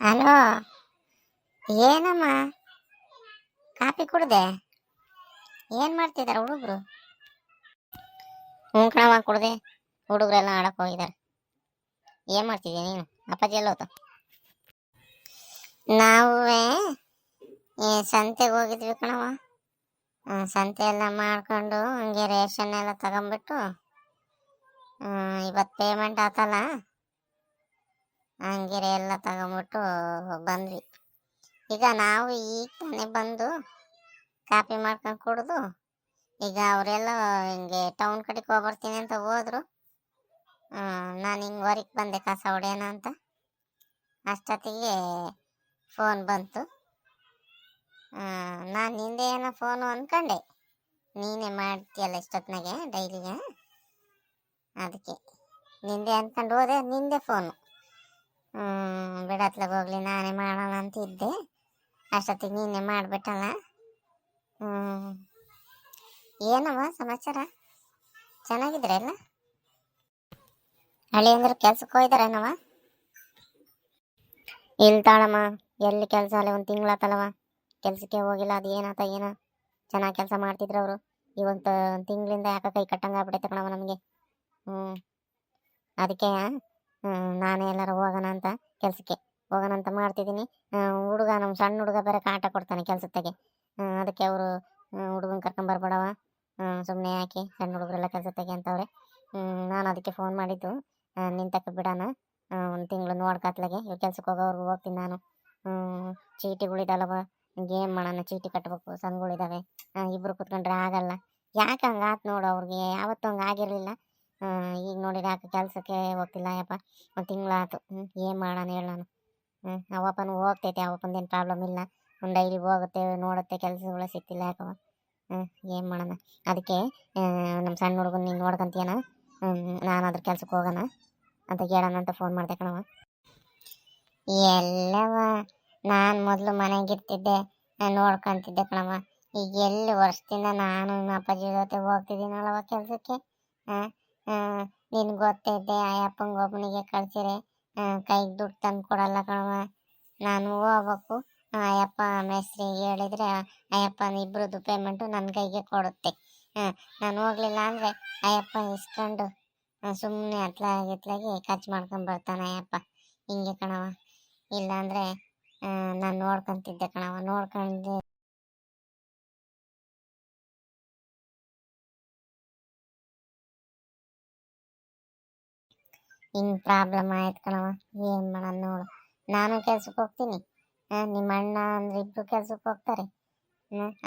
Hello ಏನಮ್ಮ? Coffee ಕುಡ್ದೆ? ಏನು ಮಾಡ್ತಿದ್ದಾರೆ ಹುಡುಗರು? ಹ್ಞೂ ಕಣವ ಕುಡ್ದೆ. ಹುಡುಗರೆಲ್ಲ ಆಡಕ್ಕೆ ಹೋಗಿದ್ದಾರೆ. ಏನು ಮಾಡ್ತಿದ್ಯಾ ನೀನು? ಅಪ್ಪಾಜಿ ಎಲ್ಲೋತು ನಾವು ಸಂತೆಗೆ ಹೋಗಿದ್ವಿ ಕಣವ ಸಂತೆ ಎಲ್ಲ ಮಾಡ್ಕೊಂಡು ಹಂಗೆ ರೇಷನ್ ಎಲ್ಲ ತಗೊಂಬಿಟ್ಟು ಇವತ್ತು ಪೇಮೆಂಟ್ ಆತಲ್ಲ? ಹಂಗೆ ಎಲ್ಲ ತಗೊಂಬಿಟ್ಟು ಬಂದ್ವಿ. ಈಗ ನಾವು ಈಗ ತಾನೇ ಬಂದು ಕಾಪಿ ಮಾಡ್ಕೊಂಡು ಕುಡಿದು ಈಗ ಅವರೆಲ್ಲ ಹಿಂಗೆ ಟೌನ್ ಕಡೆಗೆ ಹೋಗ್ಬರ್ತೀನಿ ಅಂತ ಹೋದ್ರು. ನಾನು ಹಿಂಗೆ ಹೊರಗೆ ಬಂದೆ, ಕಸ ಹೊಡೆಯೋಣ ಅಂತ. ಅಷ್ಟೊತ್ತಿಗೆ ಫೋನ್ ಬಂತು. ನಾನು ನಿಂದೆ ಏನೋ ಫೋನು ಅಂದ್ಕೊಂಡೆ ನೀನೇ ಮಾಡ್ತೀಯಲ್ಲ ಇಷ್ಟೊತ್ತಿನಾಗೆ ಡೈಲಿಗೆ ಅದಕ್ಕೆ ನಿಂದೆ ಅಂದ್ಕೊಂಡು ಹೋದೆ, ನಿಂದೆ ಫೋನು ಬಿಡತ್ಲಾಗ ಹೋಗ್ಲಿ, ನಾನೇ ಮಾಡೋಣ ಅಂತ ಇದ್ದೆ. ಅಷ್ಟೊತ್ತಿಗೆ ನೀನೇ ಮಾಡಿಬಿಟ್ಟಲ್ಲ. ಏನವ ಸಮಾಚಾರ? ಚೆನ್ನಾಗಿದ್ರೆ ಎಲ್ಲ? ಹಳಿ ಅಂದ್ರೆ ಕೆಲ್ಸಕ್ಕೆ ಹೋಯ್ದಾರೇನವ ಇಲ್ತಾಳಮ್ಮ ಎಲ್ಲಿ ಕೆಲಸ? ಅಲ್ಲ ಒಂದು ತಿಂಗಳಾತಲ್ಲವ ಕೆಲಸಕ್ಕೆ ಹೋಗಿಲ್ಲ, ಅದು ಏನಾತ ಏನ. ಚೆನ್ನಾಗಿ ಕೆಲಸ ಮಾಡ್ತಿದ್ರು ಅವರು. ಇವತ್ತು ತಿಂಗಳಿಂದ ಯಾಕೆ ಕೈ ಕಟ್ಟಂಗೆ ಆಗ್ಬಿಟ್ಟೈತೆ ಕಣವ ನಮಗೆ. ಹ್ಞೂ ಅದಕ್ಕೆ ನಾನೇ ಎಲ್ಲರೂ ಹೋಗೋಣ ಅಂತ ಕೆಲಸಕ್ಕೆ. ಹೋಗೋಣ ಅಂತ ಮಾಡ್ತಿದ್ದೀನಿ. ಹುಡುಗ ನಮ್ಮ ಸಣ್ಣ ಹುಡುಗ ಬೇರೆ ಕಾಟ ಕೊಡ್ತಾನೆ ಕೆಲಸತ್ತಾಗೆ. ಅದಕ್ಕೆ ಅವರು ಹುಡುಗನ ಕರ್ಕೊಂಬರ್ಬೇಡವ ಸುಮ್ಮನೆ ಯಾಕೆ ಸಣ್ಣ ಹುಡುಗರೆಲ್ಲ ಕೆಲಸತ್ತಾಗೆ ಅಂತವ್ರೆ. ನಾನು ಅದಕ್ಕೆ ಫೋನ್ ಮಾಡಿದ್ದು. ನಿಂತಕ್ಕ ಬಿಡೋಣ ಒಂದು ತಿಂಗಳು ನೋಡ್ಕತ್ಲಾಗೆ ಇವ್ರು ಕೆಲ್ಸಕ್ಕೆ ಹೋಗೋವ್ರಿಗೆ ಹೋಗ್ತೀನಿ ನಾನು. ಚೀಟಿಗಳಿದಲ್ಲವ. ಗೇಮ್ ಮಾಡೋಣ? ಚೀಟಿ ಕಟ್ಟಬೇಕು ಸಣ್ಗಳಿದಾವೆ ಇಬ್ಬರು ಕುತ್ಕೊಂಡ್ರೆ ಆಗಲ್ಲ. ಯಾಕೆ ಹಂಗಾತು ನೋಡು ಅವ್ರಿಗೆ. ಯಾವತ್ತೂ ಹಂಗೆ ಆಗಿರಲಿಲ್ಲ. ಈಗ ನೋಡಿದ್ರೆ ಯಾಕೆ ಕೆಲಸಕ್ಕೆ ಹೋಗ್ತಿಲ್ಲ ಯಪ್ಪ. ಒಂದು ತಿಂಗಳಾಯ್ತು. ಹ್ಞೂ ಏನು ಮಾಡೋಣ ಹೇಳೋಣ ನಾನು. ಹ್ಞೂ ಅವಪ್ಪನೂ ಹೋಗ್ತೈತೆ. ಅವಪ್ಪಂದೇನು ಪ್ರಾಬ್ಲಮ್ ಇಲ್ಲ. ಒಂದು ಡೈಲಿ ಹೋಗುತ್ತೆ, ನೋಡುತ್ತೆ, ಕೆಲಸಗಳು ಸಿಗ್ತಿಲ್ಲ ಯಾಕವ ಹ್ಞೂ ಏನು ಮಾಡೋಣ. ಅದಕ್ಕೆ ನಮ್ಮ ಸಣ್ಣ ಹುಡುಗನ ನೀನು ನೋಡ್ಕೊಂತೀಯನ? ನಾನು ಅದ್ರ ಕೆಲ್ಸಕ್ಕೆ ಹೋಗೋಣ ಅಂತ ಕೇಳೋಣ ಅಂತ ಫೋನ್ ಮಾಡಿದೆ ಕಣವ ಎಲ್ಲವ ನಾನು ಮೊದಲು ಮನೆಗಿರ್ತಿದ್ದೆ ನೋಡ್ಕೊಂತಿದ್ದೆ ಕಣವ ಈಗ ಎಲ್ಲಿ ವರ್ಷದಿಂದ ನಾನು ನಮ್ಮ ಅಪ್ಪಾಜಿ ಜೊತೆ ಹೋಗ್ತಿದ್ದೀನಲ್ಲವ ಕೆಲಸಕ್ಕೆ? ನಿನ್ಗೆ ಗೊತ್ತೈತೆ, ಆ ಅಪ್ಪಂಗೆ ಒಬ್ಬನಿಗೆ ಕಳ್ಸಿರೆ ಕೈಗೆ ದುಡ್ಡು ತಂದು ಕೊಡಲ್ಲ ಕಣವ ನಾನು ಹೋಗ್ಬೇಕು. ಅಯ್ಯಪ್ಪ ಮೇಸ್ತ್ರಿಗೆ ಮೇಸ್ತ್ರಿ ಹೇಳಿದ್ರೆ, ಆ ಇಬ್ಬರದ್ದು ಪೇಮೆಂಟು ನನ್ನ ಕೈಗೆ ಕೊಡುತ್ತೆ. ನಾನು ಹೋಗ್ಲಿಲ್ಲ ಅಂದರೆ ಅಯ್ಯಪ್ಪ ಇಸ್ಕೊಂಡು ಸುಮ್ಮನೆ ಅತ್ಲಾಗಿ ಇತ್ಲಾಗಿ ಖರ್ಚು ಮಾಡ್ಕೊಂಡು ಬರ್ತಾನೆ ಅಪ್ಪ. ಹಿಂಗೆ ಕಣವ ಇಲ್ಲಾಂದರೆ ನಾನು ನೋಡ್ಕೊಂತಿದ್ದೆ ಕಣವ ನೋಡ್ಕೊಂಡು ಹಿಂಗೆ ಪ್ರಾಬ್ಲಮ್ ಆಯ್ತು ಕಣವ ಏನು ಮಾಡೋಣ ನೋಡು. ನಾನು ಕೆಲ್ಸಕ್ಕೆ ಹೋಗ್ತೀನಿ. ನಿಮ್ಮ ಅಣ್ಣ ಅಂದ್ರೆ ಇಬ್ಬರು ಕೆಲ್ಸಕ್ಕೆ ಹೋಗ್ತಾರೆ.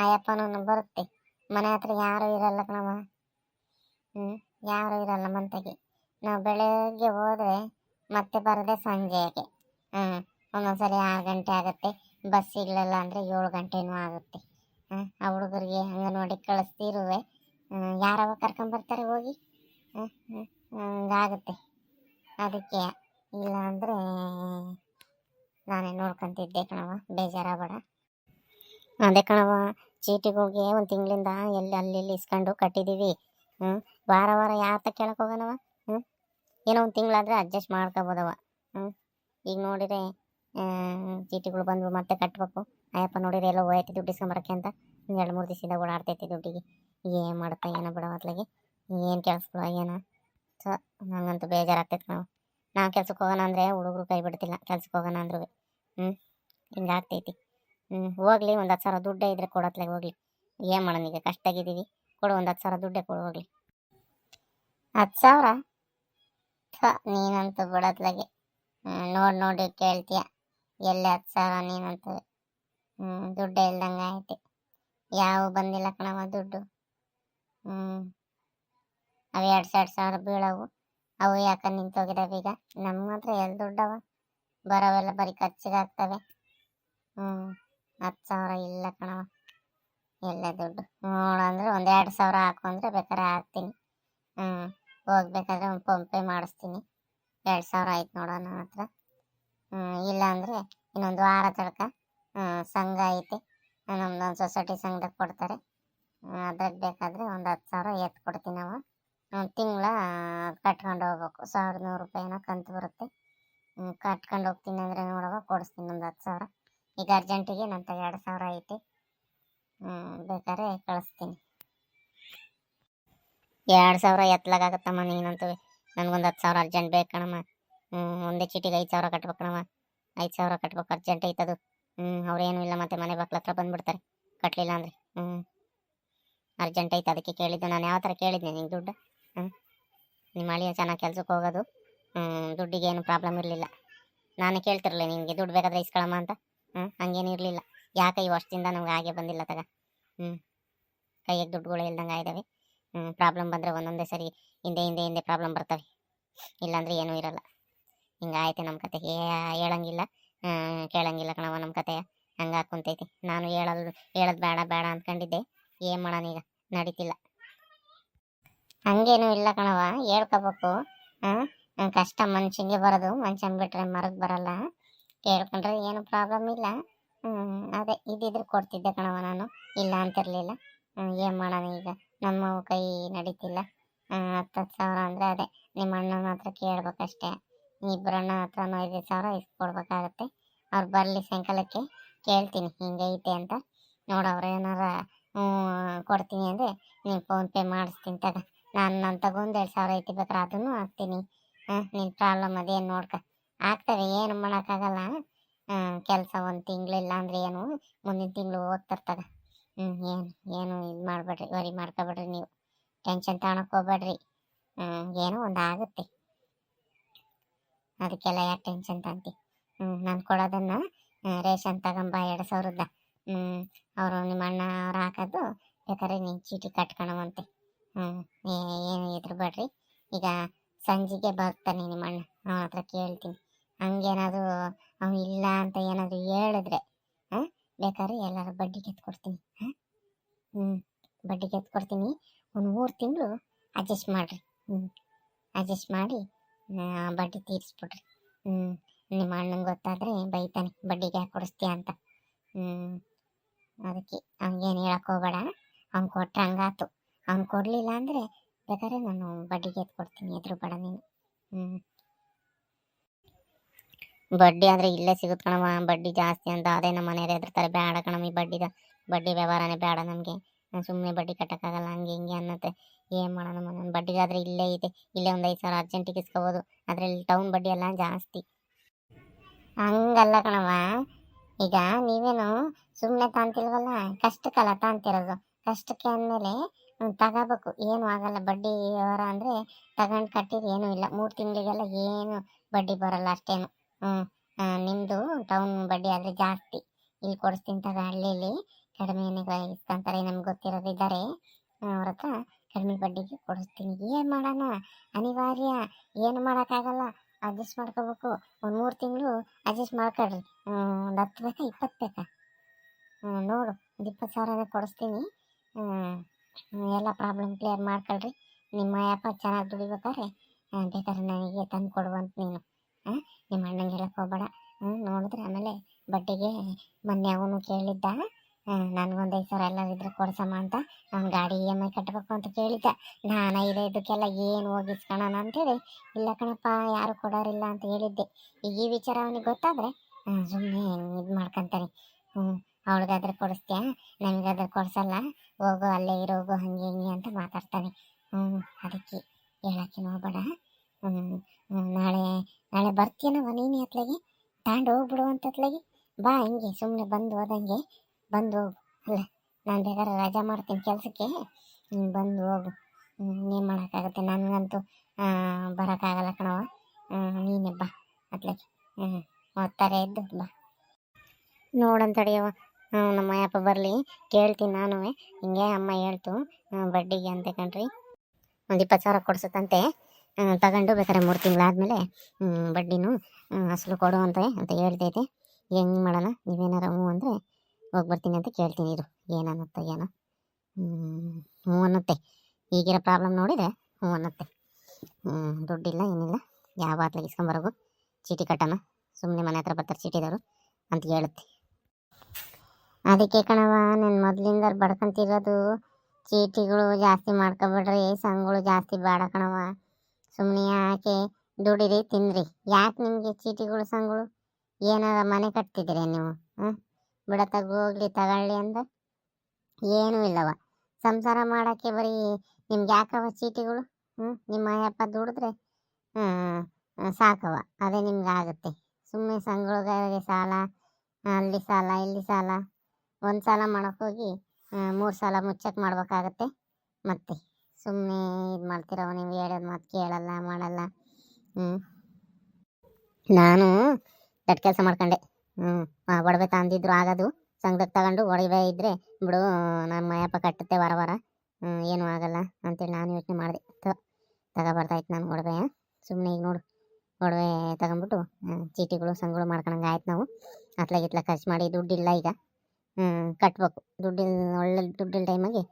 ಅಯ್ಯಪ್ಪನೂ ಬರುತ್ತೆ. ಮನೆ ಹತ್ರ ಯಾರೂ ಇರಲ್ಲ ಕಣವ ಹ್ಞೂ ಯಾರೂ ಇರಲ್ಲ ಮಂತಗೆ. ನಾವು ಬೆಳಗ್ಗೆ ಹೋದರೆ ಮತ್ತೆ ಬರದೆ ಸಂಜೆಗೆ ಹಾಂ ಒಂದೊಂದ್ಸರಿ ಆರು ಗಂಟೆ ಆಗುತ್ತೆ. ಬಸ್ ಸಿಗಲಿಲ್ಲ ಅಂದರೆ ಏಳು ಗಂಟೆನೂ ಆಗುತ್ತೆ. ಹಾಂ ಆ ಹುಡುಗರಿಗೆ ಅಂಗನವಾಡಿ ಕಳಿಸ್ತಿರುವೆ. ಯಾರವ ಕರ್ಕೊಂಬರ್ತಾರೆ ಹೋಗಿ? ಹ್ಞೂ ಹ್ಞೂ ಹಂಗಾಗುತ್ತೆ. ಅದಕ್ಕೆ ಇಲ್ಲ ಅಂದರೆ ನಾನೇ ನೋಡ್ಕೊಂತಿದ್ದೆ ಕಣವ ಬೇಜಾರಾಗಬೇಡ. ಅದೇ ಕಣವ ಚೀಟಿಗಳಿಗೆ ಒಂದು ತಿಂಗಳಿಂದ ಎಲ್ಲಿ ಅಲ್ಲಿ ಇಲ್ಲಿ ಇಸ್ಕೊಂಡು ಕಟ್ಟಿದ್ದೀವಿ ಹ್ಞೂ ವಾರ ವಾರ ಯಾತ ಕೇಳಕ್ಕೆ ಹೋಗೋಣವ ಹ್ಞೂ ಏನೋ ಒಂದು ತಿಂಗಳಾದರೆ ಅಡ್ಜಸ್ಟ್ ಮಾಡ್ಕೋಬೋದವ ಹ್ಞೂ ಈಗ ನೋಡಿದ್ರೆ ಚೀಟಿಗಳು ಬಂದು ಮತ್ತೆ ಕಟ್ಟಬೇಕು ಅಯ್ಯಪ್ಪ ನೋಡಿದ್ರೆ ಎಲ್ಲ ಹೋಯ್ತು ದುಡ್ಡು ಇಸ್ಕೊಂಬರಕ್ಕೆ ಅಂತ. ಎರಡು ಮೂರು ದಿವಸದಿಂದ ಓಡಾಡ್ತೈತಿ ದುಡ್ಡಿಗೆ. ಏನು ಮಾಡಪ್ಪ ಏನೋ ಬಿಡೋ ಏನು ಕೆಲಸಗಳು ಏನೋ ಸೊ ನನಗಂತೂ ಬೇಜಾರಾಗ್ತೈತೆ ನಾವು ನಾವು ಕೆಲ್ಸಕ್ಕೆ ಹೋಗೋಣ ಅಂದರೆ ಹುಡುಗರು ಕೈ ಬಿಡ್ತಿಲ್ಲ ಕೆಲ್ಸಕ್ಕೆ ಹೋಗೋಣ ಅಂದ್ರೂ. ಹ್ಞೂ ಹಿಂಗಾಗ್ತೈತಿ. ಹ್ಞೂ ಹೋಗ್ಲಿ, ಒಂದು ಹತ್ತು ಸಾವಿರ ದುಡ್ಡೇ ಇದ್ರೆ ಕೊಡತ್ಲಾಗ ಹೋಗ್ಲಿ. ಏನು ಮಾಡೋಣ ಈಗ ಕಷ್ಟ ಆಗಿದ್ದೀವಿ ಕೊಡು ಒಂದು ಹತ್ತು ಸಾವಿರ ದುಡ್ಡೇ ಕೊಡು, ಹೋಗ್ಲಿ. ಹತ್ತು ಸಾವಿರ? ಸ ನೀನಂತೂ ಬಿಡತ್ಲಾಗೆ ನೋಡಿ ನೋಡಿ, ಕೇಳ್ತೀಯ. ಎಲ್ಲಿ ಹತ್ತು ಸಾವಿರ, ನೀನಂತೂ. ಹ್ಞೂ ದುಡ್ಡೇ ಇಲ್ದಂಗೆ ಆಯ್ತು ಯಾವ ಬಂದಿಲ್ಲ ಕಣವ ದುಡ್ಡು. ಹ್ಞೂ ಅವು ಎರಡು ಸಾವಿರ ಸಾವಿರ ಬೀಳವು. ಅವು ಯಾಕೆ ನಿಂತೋಗಿದಾವೆ ಈಗ? ನಮ್ಮ ಹತ್ರ ಎಲ್ಲಿ ದುಡ್ಡವ? ಬರೋವೆಲ್ಲ ಬರೀ ಖರ್ಚಿಗೆ ಆಗ್ತವೆ ಹ್ಞೂ, ಹತ್ತು ಸಾವಿರ ಇಲ್ಲ ಕಣವ ಎಲ್ಲ ದುಡ್ಡು. ನೋಡಂದ್ರೆ ಒಂದು ಎರಡು ಸಾವಿರ ಹಾಕು ಅಂದರೆ ಬೇಕಾದ್ರೆ ಹಾಕ್ತೀನಿ. ಹ್ಞೂ, ಹೋಗ್ಬೇಕಾದ್ರೆ ಒಂದು ಫೋನ್ಪೇ ಮಾಡಿಸ್ತೀನಿ. ಎರಡು ಸಾವಿರ ಆಯ್ತು ನೋಡೋ ನನ್ನ ಹತ್ರ. ಹ್ಞೂ, ಇಲ್ಲ ಅಂದರೆ ಇನ್ನೊಂದು ವಾರ ತಡ್ಕ ಸಂಘ ಐತೆ. ನಮ್ದೊಂದು ಸೊಸೈಟಿ ಸಂಘದಾಗ ಕೊಡ್ತಾರೆ. ಅದ್ರಾಗ ಬೇಕಾದರೆ ಒಂದು ಹತ್ತು ಸಾವಿರ ಎತ್ತು ಕೊಡ್ತೀನಿ ಅವ ತಿಂಗಳ ಕಟ್ಕೊಂಡು ಹೋಗ್ಬೇಕು. ಸಾವಿರದ ನೂರು ರೂಪಾಯಿನ ಕಂತು ಬರುತ್ತೆ. ಕಟ್ಕೊಂಡು ಹೋಗ್ತೀನಿ ಅಂದರೆ ನೋಡುವ ಕೊಡಿಸ್ತೀನಿ ಒಂದು ಹತ್ತು ಸಾವಿರ. ಈಗ ಅರ್ಜೆಂಟಿಗೆ ನನ್ನ ಎರಡು ಸಾವಿರ ಐತಿ. ಬೇಕಾದ್ರೆ ಕಳಿಸ್ತೀನಿ. ಎರಡು ಸಾವಿರ ಎತ್ತಲಾಗತ್ತಮ್ಮ ನೀನಂತೂ. ನನಗೊಂದು ಹತ್ತು ಸಾವಿರ ಅರ್ಜೆಂಟ್ ಬೇಕು ಕಣಮ್ಮ. ಹ್ಞೂ ಒಂದೇ ಚೀಟಿಗೆ ಐದು ಸಾವಿರ ಕಟ್ಬೇಕು ಕಣಮ್ಮ. ಐದು ಸಾವಿರ ಕಟ್ಬೇಕು, ಅರ್ಜೆಂಟ್ ಐತದು. ಹ್ಞೂ ಅವ್ರೇನು ಇಲ್ಲ ಮತ್ತೆ ಮನೆ ಬಾಕ್ಲ ಹತ್ರ ಬಂದುಬಿಡ್ತಾರೆ. ಕಟ್ಟಲಿಲ್ಲ ಅಂದರೆ. ಹ್ಞೂ ಅರ್ಜೆಂಟ್ ಐತೆ ಅದಕ್ಕೆ ಕೇಳಿದ್ದು. ನಾನು ಯಾವ ಥರ ಕೇಳಿದ್ದೆ ನಿಂಗೆ ದುಡ್ಡು? ಹ್ಞೂ ನಿಮ್ಮ ಅಳಿಯ ಚೆನ್ನಾಗಿ ಕೆಲ್ಸಕ್ಕೆ ಹೋಗೋದು. ದುಡ್ಡಿಗೆ ಏನು ಪ್ರಾಬ್ಲಮ್ ಇರಲಿಲ್ಲ. ನಾನು ಕೇಳ್ತಿರಲಿಲ್ಲ ನಿಮಗೆ ದುಡ್ಡು ಬೇಕಾದ್ರೆ ಇಸ್ಕೊಳಮ್ಮ ಅಂತ. ಹ್ಞೂ ಹಂಗೇನು ಇರಲಿಲ್ಲ. ಯಾಕೆ ಈ ವರ್ಷದಿಂದ ನಮ್ಗೆ ಹಾಗೆ ಬಂದಿಲ್ಲ ತಗ? ಹ್ಞೂ ಕೈಯಾಗ ದುಡ್ಡುಗಳು ಇಲ್ದಂಗೆ ಆಗಿದ್ದಾವೆ ಹ್ಞೂ ಪ್ರಾಬ್ಲಮ್ ಬಂದರೆ ಒಂದೊಂದೇ ಸರಿ ಹಿಂದೆ ಹಿಂದೆ ಹಿಂದೆ ಪ್ರಾಬ್ಲಮ್ ಬರ್ತವೆ. ಇಲ್ಲಾಂದ್ರೆ ಏನೂ ಇರಲ್ಲ. ಆಯಿತು ನಮ್ಮ ಕತೆ ಹೇಳಂಗಿಲ್ಲ. ಕೇಳಂಗಿಲ್ಲ ಕಣವ ನಮ್ಮ ಕತೆ ಹಂಗೆ ಕುಂತೈತಿ. ನಾನು ಹೇಳಲ್, ಹೇಳೋದು ಬೇಡ ಬೇಡ ಅಂದ್ಕೊಂಡಿದ್ದೆ. ಏನು ಮಾಡೋಣ ಈಗ ನಡೀತಿಲ್ಲ. ಹಂಗೇನು ಇಲ್ಲ ಕಣವ ಹೇಳ್ಕೋಬೇಕು. ಕಷ್ಟ ಮನುಷ್ಯಂಗೆ ಬರೋದು ಮನುಷ್ಯನ್ ಬಿಟ್ರೆ ಮರಕ್ಕೆ ಬರಲ್ಲ. ಕೇಳ್ಕೊಂಡ್ರೆ ಏನು ಪ್ರಾಬ್ಲಮ್ ಇಲ್ಲ. ಅದೇ ಇದ್ದಿದ್ರೆ ಕೊಡ್ತಿದ್ದೆ ಕಣವ ನಾನು. ಇಲ್ಲ ಅಂತಿರಲಿಲ್ಲ. ಏನು ಮಾಡೋಣ ಈಗ? ನಮ್ಮ ಕೈ ನಡೀತಿಲ್ಲ. ಹತ್ತು ಹತ್ತು ಸಾವಿರ ಅಂದರೆ ಅದೇ, ನಿಮ್ಮ ಅಣ್ಣನ ಹತ್ರ ಕೇಳ್ಬೇಕಷ್ಟೇ. ಇಬ್ಬರ ಅಣ್ಣ ಹತ್ರನೂ ಐದು ಸಾವಿರ ಇಸ್ಕೊಡ್ಬೇಕಾಗತ್ತೆ. ಅವ್ರು ಬರಲಿ ಸಾಯಂಕಾಲಕ್ಕೆ ಕೇಳ್ತೀನಿ ಹಿಂಗೈತೆ ಅಂತ. ನೋಡು ಅವ್ರು ಏನಾರ ಕೊಡ್ತೀನಿ ಅಂದರೆ ನೀನು ಫೋನ್ಪೇ ಮಾಡಿಸ್ತೀನಿ ತಗ. ನಾನು ನನ್ನ ತಗೊಂಡು ಎರಡು ಸಾವಿರ ಐತಿ ಬೇಕಾದ್ರೆ ಅದನ್ನು ಹಾಕ್ತೀನಿ. ಹಾಂ ನಿನ್ನ ಪ್ರಾಬ್ಲಮ್ ಅದೇನು ನೋಡ್ಕ. ಆಗ್ತವೆ ಏನು ಮಾಡೋಕ್ಕಾಗಲ್ಲ. ಕೆಲಸ ಒಂದು ತಿಂಗಳಿಲ್ಲ ಅಂದರೆ ಏನು? ಮುಂದಿನ ತಿಂಗಳು ಓದ್ತಿರ್ತಗ ಹ್ಞೂ ಏನು ಏನು ಇದು ಮಾಡಬೇಡ್ರಿ, ವರಿ ಮಾಡ್ಕೊಬೇಡ್ರಿ ನೀವು. ಟೆನ್ಷನ್ ತಗೊಳಕ್ಕೆ ಹೋಗ್ಬೇಡ್ರಿ. ಏನೋ ಒಂದು ಆಗುತ್ತೆ. ಅದಕ್ಕೆಲ್ಲ ಯಾಕೆ ಟೆನ್ಷನ್ ತಂತಿ ಹ್ಞೂ ನಾನು ಕೊಡೋದನ್ನು ರೇಷನ್ ತಗೊಂಬ ಎರಡು ಸಾವಿರದ ಹ್ಞೂ ಅವರು ನಿಮ್ಮ ಅಣ್ಣ ಅವ್ರು ಹಾಕೋದು ಬೇಕಾದ್ರೆ ನೀನು ಚೀಟಿ ಕಟ್ಕೊಳವಂತೆ ಹ್ಞೂ ಏನು ಹೆದ್ರಬೇಡ್ರಿ ಈಗ ಸಂಜೆಗೆ ಬರ್ತಾನೆ ನಿಮ್ಮ ಅಣ್ಣ, ಅವನ ಹತ್ರ ಕೇಳ್ತೀನಿ. ಹಂಗೇನಾದರೂ ಅವನು ಇಲ್ಲ ಅಂತ ಏನಾದರೂ ಹೇಳಿದ್ರೆ, ಹಾಂ, ಬೇಕಾದ್ರೆ ಎಲ್ಲರೂ ಬಡ್ಡಿ ಕೊಡ್ತೀನಿ ಹಾಂ? ಹ್ಞೂ ಬಡ್ಡಿಗೆ ಕೊಡ್ತೀನಿ ಒಂದು ಮೂರು ತಿಂಗಳು ಅಡ್ಜಸ್ಟ್ ಮಾಡಿರಿ. ಹ್ಞೂ ಅಡ್ಜಸ್ಟ್ ಮಾಡಿ ಬಡ್ಡಿ ತೀರಿಸ್ಬಿಡ್ರಿ. ಹ್ಞೂ ನಿಮ್ಮ ಅಣ್ಣಂಗೆ ಗೊತ್ತಾದರೆ ಬೈತಾನೆ, ಬಡ್ಡಿಗೆ ಕೊಡಿಸ್ತೀಯ ಅಂತ. ಹ್ಞೂ ಅದಕ್ಕೆ ಅವ್ನಿಗೇನು ಹೇಳಕ್ಕೆ ಹೋಗ್ಬೇಡ. ಅವ್ನು ಕೊಟ್ರೆ ಹಂಗಾತು. ಅವ್ನು ಕೊಡಲಿಲ್ಲ ಅಂದರೆ ಬೇಕಾದ್ರೆ ನಾನು ಬಡ್ಡಿಗೆ ಎತ್ತು ಕೊಡ್ತೀನಿ, ಎದುರು ಬೇಡ ನೀನು. ಹ್ಞೂ ಬಡ್ಡಿ ಆದರೆ ಇಲ್ಲೇ ಸಿಗುತ್ತೆ ಕಣಮ್ಮ ಬಡ್ಡಿ ಜಾಸ್ತಿ ಅಂತ ಅದೇ ನಮ್ಮ ಮನೆಯವ್ರು ಎದುರ್ತಾರೆ ಬೇಡ ಕಣಮ್ಮ ಈ ಬಡ್ಡಿದ, ಬಡ್ಡಿ ವ್ಯವಹಾರನೇ ಬೇಡ ನಮಗೆ. ಸುಮ್ಮನೆ ಬಡ್ಡಿ ಕಟ್ಟೋಕ್ಕಾಗಲ್ಲ, ಹಂಗೆ ಹಿಂಗೆ ಅನ್ನತ್ತೆ. ಏನು ಮಾಡೋಣ ನನ್ನ ಬಡ್ಡಿಗಾದರೆ ಇಲ್ಲೇ ಇದೆ. ಇಲ್ಲೇ ಒಂದು ಐದು ಸಾವಿರ ಅರ್ಜೆಂಟಿಗೆ ಇಸ್ಕೋಬೋದು. ಅದರಲ್ಲಿ ಟೌನ್ ಬಡ್ಡಿ ಎಲ್ಲ ಜಾಸ್ತಿ. ಹಂಗಲ್ಲ ಕಣವ್ವ. ಈಗ ನೀವೇನು ಸುಮ್ಮನೆ ತಾಂತಿಲ್ವಲ್ಲ? ಕಷ್ಟಕ್ಕಲ್ಲ ತಾಂತಿರೋದು. ಕಷ್ಟಕ್ಕೆ ಅಂದಮೇಲೆ ತಗೋಬೇಕು. ಏನು ಆಗಲ್ಲ. ಬಡ್ಡಿ ವ್ಯವಹಾರ ಅಂದರೆ ತಗೊಂಡು ಕಟ್ಟಿದ್ರೆ ಏನೂ ಇಲ್ಲ. ಮೂರು ತಿಂಗಳಿಗೆಲ್ಲ ಏನು ಬಡ್ಡಿ ಬರಲ್ಲ ಅಷ್ಟೇನು. ಹ್ಞೂ ನಿಮ್ಮದು ಟೌನ್ ಬಡ್ಡಿ ಆದರೆ ಜಾಸ್ತಿ. ಇಲ್ಲಿ ಕೊಡಿಸ್ತೀನಿ ತಗ ಹಳ್ಳಿಯಲ್ಲಿ ಕಡಿಮೆನೇ ಇಸ್ಕೊಂತಾರೆ, ನಮ್ಗೆ ಗೊತ್ತಿರೋರು ಇದ್ದಾರೆ ಅವ್ರ ಹತ್ರ ಕಡಿಮೆ ಬಡ್ಡಿಗೆ ಕೊಡಿಸ್ತೀನಿ. ಏನು ಮಾಡೋಣ? ಅನಿವಾರ್ಯ. ಏನು ಮಾಡೋಕ್ಕಾಗಲ್ಲ. ಅಡ್ಜಸ್ಟ್ ಮಾಡ್ಕೋಬೇಕು. ಒಂದು ಮೂರು ತಿಂಗಳು ಅಡ್ಜಸ್ಟ್ ಮಾಡ್ಕೊಳ್ರಿ. ಒಂದು ಹತ್ತು ಬೇಕಾ? ಇಪ್ಪತ್ತು ಬೇಕಾ? ನೋಡು. ಒಂದು ಇಪ್ಪತ್ತು ಸಾವಿರನೇ ಕೊಡಿಸ್ತೀನಿ. ಎಲ್ಲ ಪ್ರಾಬ್ಲಮ್ ಕ್ಲಿಯರ್ ಮಾಡ್ಕೊಳ್ರಿ. ನಿಮ್ಮ ಅಪ್ಪ ಚೆನ್ನಾಗಿ ದುಡಿಬೇಕಾದ್ರೆ ಬೇಕಾದ್ರೆ ನನಗೆ ತಂದು ಕೊಡುವಂತ ನೀನು. ನಿಮ್ಮ ಅಣ್ಣಂಗೆ ಹೇಳಕ್ಕೆ ಹೋಗ್ಬೇಡ. ಹ್ಞೂ ನೋಡಿದ್ರೆ ಆಮೇಲೆ ಬಡ್ಡಿಗೆ ಮೊನ್ನೆ ಅವನು ಕೇಳಿದ್ದ ನನಗೊಂದು ಐದು ಸಾವಿರ ಎಲ್ಲರೂ ಇದ್ರೆ ಕೊಡ್ಸಮ್ಮ ಅಂತ. ಅವ್ನು ಗಾಡಿ ಇ ಎಂ ಐ ಕಟ್ಟಬೇಕು ಅಂತ ಕೇಳಿದ್ದ. ನಾನು ಐದೈದಕ್ಕೆಲ್ಲ ಏನು ಹೋಗಿಸ್ಕೊಳೋಣ ಅಂತೇಳಿ ಇಲ್ಲ ಕಣಪ್ಪ, ಯಾರು ಕೊಡೋರಿಲ್ಲ ಅಂತ ಹೇಳಿದ್ದೆ. ಈ ವಿಚಾರ ಅವನಿಗೆ ಗೊತ್ತಾದರೆ ಸುಮ್ಮನೆ ಇದು ಮಾಡ್ಕೊಂತಾನೆ. ಹ್ಞೂ ಅವಳಿಗಾದ್ರೆ ಕೊಡಿಸ್ತೀಯ? ನನಗಾದ್ರೆ ಕೊಡಿಸಲ್ಲ? ಹೋಗು ಅಲ್ಲೇ ಇರೋಗು ಹಂಗೆ ಹಿಂಗೆ ಅಂತ ಮಾತಾಡ್ತಾನೆ. ಹ್ಞೂ ಅದಕ್ಕೆ ಹೇಳಕ್ಕೆ ನೋಡ್ಬೇಡ ಹ್ಞೂ ನಾಳೆ ನಾಳೆ ಬರ್ತೀಯನ ನೀನು ಅತ್ಲಾಗೆ? ತಾಂಡು ಹೋಗ್ಬಿಡು ಅಂತ ಅತ್ಲಾಗೆ? ಬಾ ಹಿಂಗೆ ಸುಮ್ಮನೆ ಬಂದು ಹೋದಂಗೆ. ಬಂದು ಹೋಗು. ಅಲ್ಲ, ನಾನು ಬೇಕಾದ್ರೆ ರಜಾ ಮಾಡ್ತೀನಿ ಕೆಲಸಕ್ಕೆ. ಹ್ಞೂ ಬಂದು ಹೋಗು. ಏನು ಮಾಡೋಕ್ಕಾಗುತ್ತೆ. ನನಗಂತೂ ಬರೋಕ್ಕಾಗಲ್ಲ ಕಣವ ನೀನೇ ಬಾ ಅತ್ಲಾಗೆ. ಹ್ಞೂ ಓದ್ತಾರೆ ಎದ್ದು ಬಾ. ನೋಡಂತ ತಡಿಯವ ಹ್ಞೂ ನಮ್ಮ ಅಪ್ಪ ಬರಲಿ. ಕೇಳ್ತೀನಿ ನಾನು ಹಿಂಗೆ ಅಮ್ಮ ಹೇಳ್ತು. ಬಡ್ಡಿಗೆ ಅಂತ ಕಣ್ರಿ. ಒಂದು ಇಪ್ಪತ್ತು ಸಾವಿರ ಕೊಡ್ಸುತ್ತಂತೆ. ತಗೊಂಡು ಬೇಕಾದ್ರೆ ಮೂರು ತಿಂಗಳಾದಮೇಲೆ ಬಡ್ಡಿನೂ ಅಸಲು ಕೊಡು ಅಂತ ಅಂತ ಹೇಳ್ತೈತೆ ಹೆಂಗೆ ಮಾಡೋಣ? ನೀವೇನಾರ ಹ್ಞೂ ಅಂದರೆ ಹೋಗಿ ಬರ್ತೀನಿ ಅಂತ ಕೇಳ್ತೀನಿ ಇರು. ಏನನ್ನತ್ತ ಏನೋ. ಹ್ಞೂ ಹ್ಞೂ ಅನ್ನತ್ತೆ. ಈಗಿರೋ ಪ್ರಾಬ್ಲಮ್ ನೋಡಿದರೆ ಹ್ಞೂ ಅನ್ನತ್ತೆ. ಹ್ಞೂ, ದುಡ್ಡಿಲ್ಲ, ಏನಿಲ್ಲ. ಯಾವ ಆತ್ಲಾಗ ಇಸ್ಕೊಂಬರೋಗು ಚೀಟಿ ಕಟ್ಟೋಣ. ಸುಮ್ಮನೆ ಮನೆ ಹತ್ರ ಬರ್ತಾರೆ ಚೀಟಿದವರು ಅಂತ ಹೇಳುತ್ತೆ. ಅದಕ್ಕೆ ಕಣವ ನಾನು ಮೊದಲಿಂದ ಬಡ್ಕೊಂತಿರೋದು ಚೀಟಿಗಳು ಜಾಸ್ತಿ ಮಾಡ್ಕೊಬೇಡ್ರಿ ಸಂಘಗಳು ಜಾಸ್ತಿ ಬೇಡ ಕಣವ ಸುಮ್ಮನೆ ಯಾಕೆ ದುಡಿರಿ, ತಿನ್ರಿ. ಯಾಕೆ ನಿಮಗೆ ಚೀಟಿಗಳು ಸಂಘಗಳು ಏನಾರ ಮನೆ ಕಟ್ತಿದ್ದೀರಿ ನೀವು ಹ್ಞೂ ಬಿಡತ್ತಾಗ ಹೋಗ್ಲಿ, ತಗೊಳ್ಳಿ ಅಂದ? ಏನೂ ಇಲ್ಲವ ಸಂಸಾರ ಮಾಡೋಕ್ಕೆ ಬರೀ ನಿಮ್ಗೆ ಯಾಕವ ಚೀಟಿಗಳು ಹ್ಞೂ ನಿಮ್ಮ ಅಯ್ಯಪ್ಪ ದುಡಿದ್ರೆ ಸಾಕವ ಅದೇ ನಿಮ್ಗೆ ಆಗುತ್ತೆ. ಸುಮ್ಮನೆ ಸಂಘಗಳಿಗೆ ಸಾಲ, ಅಲ್ಲಿ ಸಾಲ, ಇಲ್ಲಿ ಸಾಲ. ಒಂದು ಸಾಲ ಮಾಡೋಕ್ಕೋಗಿ ಮೂರು ಸಾಲ ಮುಚ್ಚಕ್ಕೆ ಮಾಡ್ಬೇಕಾಗತ್ತೆ. ಮತ್ತೆ ಸುಮ್ಮನೆ ಇದು ಮಾಡ್ತಿರವ ನೀವು ಹೇಳೋದು ಮಾತು ಕೇಳಲ್ಲ, ಮಾಡಲ್ಲ. ಹ್ಞೂ ನಾನು ದಟ್ ಕೆಲಸ ಮಾಡ್ಕೊಂಡೆ. ಹ್ಞೂ ಒಡವೆ ತಂದಿದ್ರು ಆಗೋದು. ಸಂಘದಾಗ ತಗೊಂಡು ಒಡವೆ ಇದ್ದರೆ ಬಿಡು ನಮ್ಮ ಮಯಪ್ಪ ಕಟ್ಟುತ್ತೆ ವಾರ ವಾರ. ಏನೂ ಆಗಲ್ಲ ಅಂತೇಳಿ ನಾನು ಯೋಚನೆ ಮಾಡಿದೆ. ತಗೋಬಾರ್ದಾಯ್ತು ನಾನು ಒಡವೆ ಸುಮ್ಮನೆ ಈಗ ನೋಡು. ಒಡವೆ ತಗೊಂಬಿಟ್ಟು ಚೀಟಿಗಳು, ಸಂಘಗಳು ಮಾಡ್ಕೊಳಂಗೆ ಆಯ್ತು ನಾವು. ಅತ್ಲಾಗಿತ್ಲಾಗ ಖರ್ಚು ಮಾಡಿ ದುಡ್ಡಿಲ್ಲ ಈಗ. ಹ್ಞೂ ಕಟ್ಬೇಕು. ದುಡ್ಡಿನ ಒಳ್ಳೆ ದುಡ್ಡಿನ ಟೈಮಾಗಿ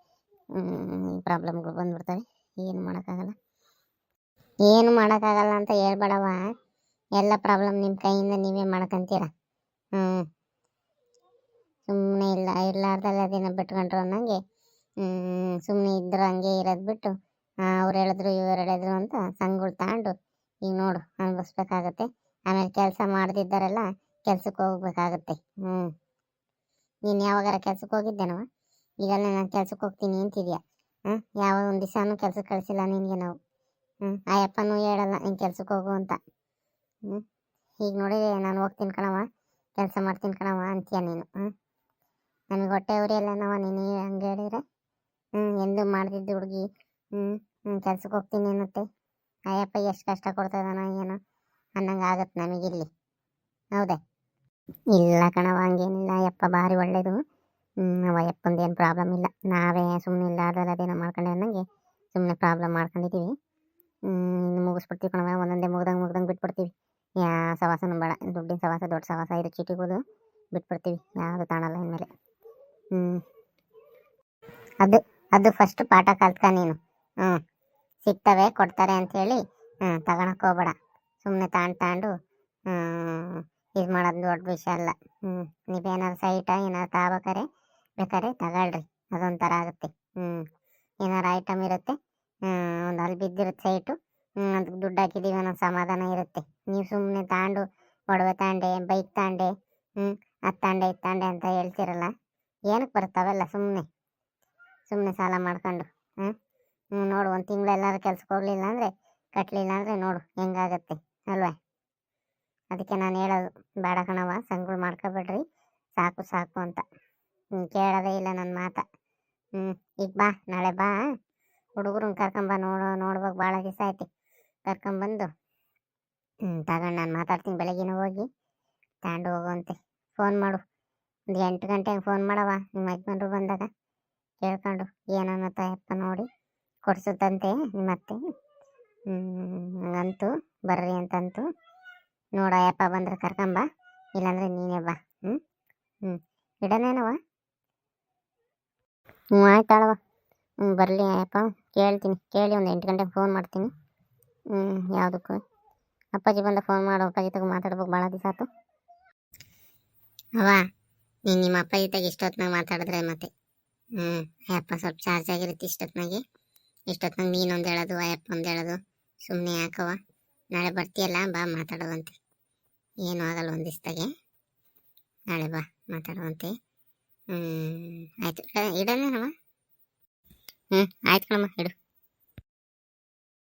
ಪ್ರಾಬ್ಲಮ್ಗಳು ಬಂದ್ಬಿಡ್ತವೆ. ಏನು ಮಾಡೋಕ್ಕಾಗಲ್ಲ. ಏನು ಮಾಡೋಕ್ಕಾಗಲ್ಲ ಅಂತ ಹೇಳ್ಬೇಡವ ಎಲ್ಲ ಪ್ರಾಬ್ಲಮ್ ನಿಮ್ಮ ಕೈಯಿಂದ ನೀವೇ ಮಾಡ್ಕೊಂತೀರ? ಹ್ಞೂ ಸುಮ್ಮನೆ ಇಲ್ಲ, ಇರ್ಲಾರ್ದಲ್ಲಿ ದಿನ ಬಿಟ್ಕೊಂಡ್ರು ಅನ್ನಂಗೆ ಸುಮ್ಮನೆ ಇದ್ದರು ಹಂಗೆ ಇರೋದು ಬಿಟ್ಟು ಅವ್ರು ಹೇಳಿದ್ರು, ಇವ್ರು ಹೇಳಿದ್ರು ಅಂತ ಸಂಘಗಳು ತಗೊಂಡು ಈಗ ನೋಡು, ಅನುಭವಿಸ್ಬೇಕಾಗತ್ತೆ. ಆಮೇಲೆ ಕೆಲಸ ಮಾಡದಿದ್ದಾರೆಲ್ಲ ಕೆಲ್ಸಕ್ಕೆ ಹೋಗ್ಬೇಕಾಗತ್ತೆ. ಹ್ಞೂ ನೀನು ಯಾವಾಗಾರ ಕೆಲ್ಸಕ್ಕೆ ಹೋಗಿದ್ದೇನವ? ಈಗಲ್ಲ ನಾನು ಕೆಲ್ಸಕ್ಕೆ ಹೋಗ್ತೀನಿ ಅಂತಿದ್ಯಾ? ಹಾಂ? ಯಾವ ಒಂದು ದಿವಸನೂ ಕೆಲ್ಸಕ್ಕೆ ಕಳಿಸಿಲ್ಲ ನಿನಗೆ ನಾವು. ಹ್ಞೂ ಆಯಪ್ಪನೂ ಹೇಳಲ್ಲ ನೀನು ಕೆಲ್ಸಕ್ಕೆ ಹೋಗು ಅಂತ. ಹ್ಞೂ ಈಗ ನೋಡಿ ನಾನು ಹೋಗ್ತೀನಿ ಕಣವ ಕೆಲಸ ಮಾಡ್ತೀನಿ ಕಣವ ಅಂತೀಯ ನೀನು. ಹ್ಞೂ ನನಗೆ ಹೊಟ್ಟೆ ಉರಿಯಲ್ಲ ನೀನು ಹಂಗೆ ಹೇಳಿದ್ರೆ. ಹ್ಞೂ ಎಂದು ಮಾಡ್ತಿದ್ದು ಹುಡುಗಿ. ಹ್ಞೂ ಹ್ಞೂ ಕೆಲ್ಸಕ್ಕೆ ಹೋಗ್ತೀನಿ ಅನ್ನತ್ತೆ. ಆಯಪ್ಪ ಎಷ್ಟು ಕಷ್ಟ ಕೊಡ್ತದಾನೋ ಏನೋ. ಅನ್ನಂಗೆ ಆಗತ್ತೆ ನಮಗಿಲ್ಲಿ. ಹೌದೇ? ಇಲ್ಲ ಕಣವ ಹಂಗೇನಿಲ್ಲ. ಯಪ್ಪ ಭಾರಿ ಹ್ಞೂ ಅಯ್ಯಪ್ಪಂದು ಏನು ಪ್ರಾಬ್ಲಮ್ ಇಲ್ಲ. ನಾವೇ ಸುಮ್ಮನೆ ಇಲ್ಲ ಅದೇನೋ ಮಾಡ್ಕೊಂಡೆ ಅನ್ನಂಗೆ ಸುಮ್ಮನೆ ಪ್ರಾಬ್ಲಮ್ ಮಾಡ್ಕೊಂಡಿದ್ದೀವಿ ಇನ್ನು ಮುಗಿಸ್ಬಿಡ್ತೀವಿ ಕಣವ ಒಂದೊಂದೇ ಮುಗ್ದಂಗೆ ಮುಗ್ದಂಗೆ ಬಿಟ್ಬಿಡ್ತೀವಿ. ಯಾ, ಸವಾಸನೂ ಬೇಡ. ದುಡ್ಡಿನ ಸವಾಸ, ದೊಡ್ಡ ಸವಾಸ ಇದು ಚೀಟಿಗಳು ಬಿಟ್ಬಿಡ್ತೀವಿ. ಯಾವುದು ತಾಣಲ್ಲ ಇನ್ಮೇಲೆ. ಹ್ಞೂ ಅದು ಅದು ಫಸ್ಟ್ ಪಾಠ ಕಲ್ತ್ಕ ನೀನು. ಹ್ಞೂ ಸಿಗ್ತವೆ, ಕೊಡ್ತಾರೆ ಅಂಥೇಳಿ ಹ್ಞೂ ತಗೊಳಕ್ಕೆ ಹೋಗ್ಬೇಡ. ಸುಮ್ಮನೆ ತಾಂಡು ತಾಂಡು ಇದು ಮಾಡೋದು ದೊಡ್ಡ ವಿಷಯ ಅಲ್ಲ. ಹ್ಞೂ ನೀವೇನಾದ್ರು ಸೈಟ ಏನಾದ್ರು ತಗೋಬೇಕಾರೆ ಬೇಕಾದ್ರೆ ತಗೊಳ್ರಿ. ಅದೊಂಥರ ಆಗುತ್ತೆ. ಹ್ಞೂ ಏನಾರು ಐಟಮ್ ಇರುತ್ತೆ ಒಂದು ಅಲ್ಲಿ ಬಿದ್ದಿರುತ್ತೆ ಸೈಟು ಅದಕ್ಕೆ ದುಡ್ಡು ಹಾಕಿದ್ದೀವಿ ಅನ್ನೋ ಸಮಾಧಾನ ಇರುತ್ತೆ. ನೀವು ಸುಮ್ಮನೆ ತಾಂಡು, ಒಡವೆ ತಾಂಡೆ ಬೈಕ್ ತಾಂಡೆ ಹ್ಞೂ ಅದು ತಾಂಡೆ ಅಂತ ಹೇಳ್ತಿರಲ್ಲ ಏನಕ್ಕೆ ಬರ್ತಾವೆಲ್ಲ ಸುಮ್ಮನೆ ಸುಮ್ಮನೆ ಸಾಲ ಮಾಡ್ಕೊಂಡು ಹ್ಞೂ ನೋಡು, ಒಂದು ತಿಂಗಳು ಕೆಲಸ ಕೆಲ್ಸಕ್ಕೆ ಹೋಗಲಿಲ್ಲ ಅಂದರೆ ಕಟ್ಟಲಿಲ್ಲ ಅಂದರೆ ನೋಡು ಹೆಂಗಾಗತ್ತೆ ಅಲ್ವಾ? ಅದಕ್ಕೆ ನಾನು ಹೇಳೋದು, ಬೇಡ ಕಣವ ಸಂಗಳು ಮಾಡ್ಕೊಬೇಡ್ರಿ, ಸಾಕು ಸಾಕು ಅಂತ. ಹ್ಞೂ ಕೇಳೋದೇ ಇಲ್ಲ ನನ್ನ ಮಾತ. ಹ್ಞೂ ಈಗ ಬಾ, ನಾಳೆ ಬಾ ಹುಡುಗರನ್ನ ಕರ್ಕೊಂಬ ನೋಡೋ ನೋಡ್ಬೇಕು ಭಾಳ ದಿವಸ ಐತಿ ಕರ್ಕೊಂಬಂದು ಹ್ಞೂ ತಗೊಂಡು ನಾನು ಮಾತಾಡ್ತೀನಿ, ಬೆಳಗ್ಗೆನೇ ಹೋಗಿ ತಗೊಂಡು ಹೋಗುವಂತೆ. ಫೋನ್ ಮಾಡು. ಒಂದು ಎಂಟು ಗಂಟೆಗೆ ಫೋನ್ ಮಾಡವ ನಿಮ್ಮ ಯಜಮಾನ್ರು ಬಂದಾಗ. ಕೇಳ್ಕೊಂಡು ತಪ್ಪ ನೋಡಿ, ಕೊಡ್ಸುತ್ತಂತೆ ನಿಮ್ಮ ಅತ್ತೆ ಹಂಗಂತೂ, ಬರ್ರಿ ಅಂತಂತು. ನೋಡಯ್ಯಪ್ಪ ಬಂದ್ರೆ ಕರ್ಕೊಂಬ, ಇಲ್ಲಾಂದ್ರೆ ನೀನೇ ಬಾ. ಹ್ಞೂ ಹ್ಞೂ ಇಡನೇನವ ಹ್ಞೂ ಆಯ್ತಾಳವ ಹ್ಞೂ, ಬರಲಿ ಅಯ್ಯಪ್ಪ. ಕೇಳ್ತೀನಿ. ಕೇಳಿ ಒಂದು ಎಂಟು ಗಂಟೆಗೆ ಫೋನ್ ಮಾಡ್ತೀನಿ. ಹ್ಞೂ ಯಾವುದಕ್ಕೂ. ಅಪ್ಪಾಜಿ ಬಂದ ಫೋನ್ ಮಾಡು. ಅಪ್ಪಾಜಿ ತಗೋ ಮಾತಾಡ್ಬೇಕು. ಭಾಳ ದಿವಸ ಆಯ್ತು ಅವ ನೀನು ನಿಮ್ಮ ಅಪ್ಪಾಜಿ ತಗ ಇಷ್ಟೊತ್ತಿನಾಗ ಮಾತಾಡಿದ್ರೆ ಮತ್ತೆ. ಹ್ಞೂ ಅಯ್ಯಪ್ಪ, ಸ್ವಲ್ಪ ಚಾರ್ಜ್ ಆಗಿರುತ್ತೆ ಇಷ್ಟೊತ್ತಿನಾಗೆ ಇಷ್ಟೊತ್ತಿನಾಗ ನೀನೊಂದು ಹೇಳೋದು ಅಯ್ಯಪ್ಪ ಒಂದು ಹೇಳೋದು. ಸುಮ್ಮನೆ ಯಾಕವ ನಾಳೆ ಬರ್ತೀಯಲ್ಲ, ಬಾ ಮಾತಾಡುವಂತೆ. ಏನೂ ಆಗಲ್ಲ ಒಂದು ದಿವಸದಾಗೆ. ನಾಳೆ ಬಾ ಮಾತಾಡುವಂತೆ. ಆಯ್ತು. ಇಡನೇನವ ಹ್ಞೂ ಆಯ್ತು ಕಣಮ್ಮ ಇಡು.